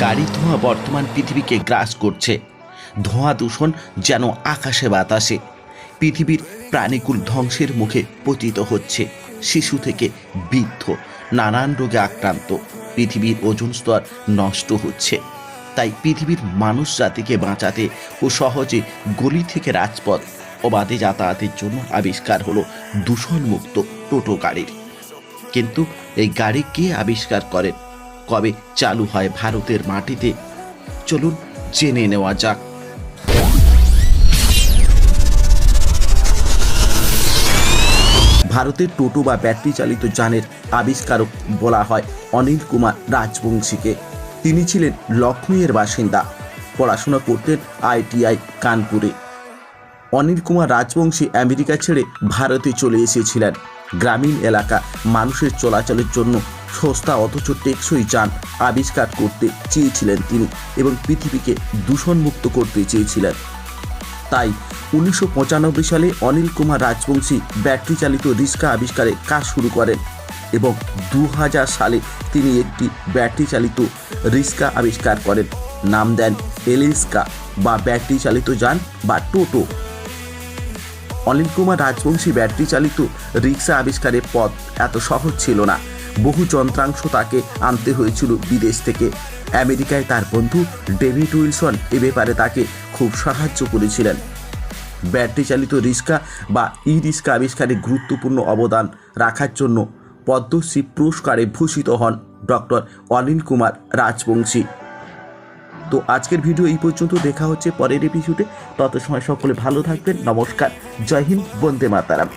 গাড়ির ধোঁয়া বর্তমান পৃথিবীকে গ্রাস করছে। ধোঁয়া দূষণ যেন আকাশে বাতাসে। পৃথিবীর প্রাণীকুল ধ্বংসের মুখে পতিত হচ্ছে শিশু থেকে বৃদ্ধ, নানান রোগে আক্রান্ত। পৃথিবীর ওজন স্তর নষ্ট হচ্ছে। তাই পৃথিবীর মানুষ জাতিকে বাঁচাতে ও সহজে গলি থেকে রাজপথ ও অবাধে যাতায়াতের জন্য আবিষ্কার হলো দূষণমুক্ত টোটো গাড়ির। কিন্তু এই গাড়ি কে আবিষ্কার করেন? কবে চালু হয় ভারতের মাটিতে? চলুন জেনে নেওয়া যাক। ভারতের টোটো বা ব্যাটারি চালিত যানের আবিষ্কারক বলা হয় অনিল কুমার রাজবংশীকে। তিনি ছিলেন লক্ষ্মীর বাসিন্দা। পড়াশোনা করতেন আইটিআই কানপুরে। অনিল কুমার রাজবংশী আমেরিকা ছেড়ে ভারতে চলে এসেছিলেন। গ্রামীণ এলাকা মানুষের চলাচলের জন্য সস্তা অথচ টেকসই যান আবিষ্কার করতে চেয়েছিলেন তিনি এবং পৃথিবীকে দূষণমুক্ত করতে চেয়েছিলেন। তাই উনিশশো পঁচানব্বই সালে অনিল কুমার রাজবংশী ব্যাটারি চালিত রিক্সা আবিষ্কারে কাজ শুরু করেন এবং দু সালে তিনি একটি ব্যাটারি চালিত রিক্সা আবিষ্কার করেন। নাম দেন এলিস্কা বা ব্যাটারি চালিত যান বা টোটো। অনিল কুমার রাজবংশী ব্যাটারি চালিত রিক্সা আবিষ্কারের পথ এত সহজ ছিল না। বহু যন্ত্রাংশ তাকে আনতে হয়েছিল বিদেশ থেকে। আমেরিকায় তার বন্ধু ডেভিড উইলসন এ ব্যাপারে তাকে খুব সাহায্য করেছিলেন। ব্যাটারি চালিত রিক্সা বা ই রিক্সা আবিষ্কারে গুরুত্বপূর্ণ অবদান রাখার জন্য পদ্মশ্রী পুরস্কারে ভূষিত হন ডক্টর অনিল কুমার রাজবংশী। তো আজকের ভিডিও এই পর্যন্ত, দেখা হচ্ছে পরের এপিসোডে তত সময় সকলে ভালো থাকবেন, নমস্কার, জয় হিন্দ, বন্দে মাতারাম।